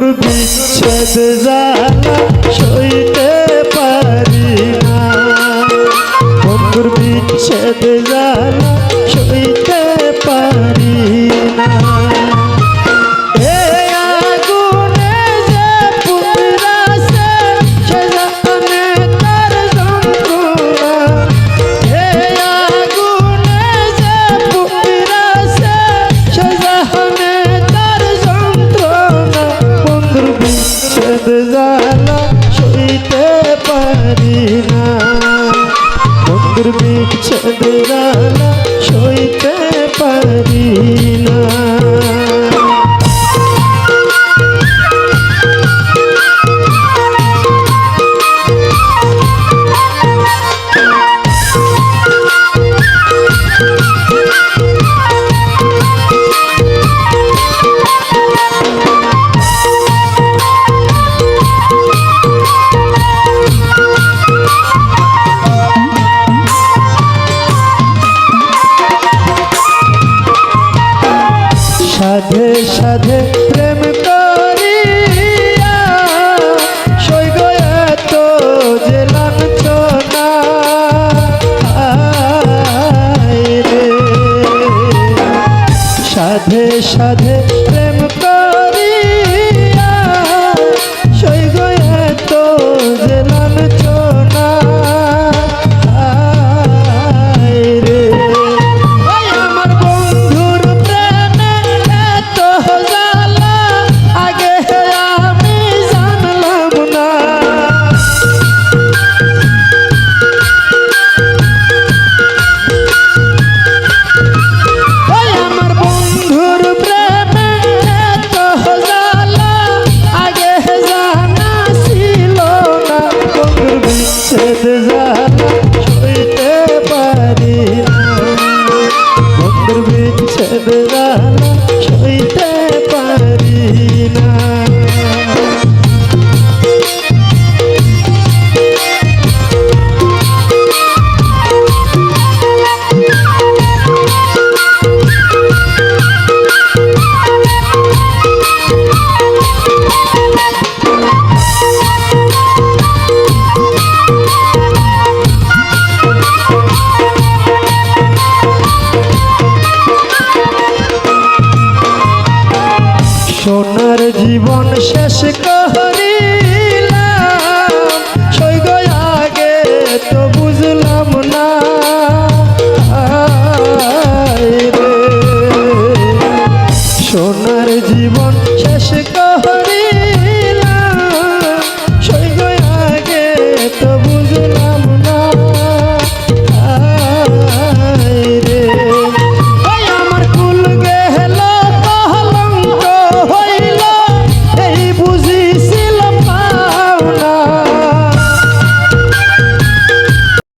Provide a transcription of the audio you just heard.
বন্ধুর বিচ্ছেদ জানা সইতে জ্বালা সইতে পারি না। বন্ধুর বিচ্ছেদ জ্বালা সইতে পারি সাধে সাধে প্রেম করিয়া সৈগ এত যে লাঞ্ছনা। সাধে সাধে সইতে সোনার জীবন শেষ করিলাম। আগে তো বুঝলাম না। সোনার জীবন শেষ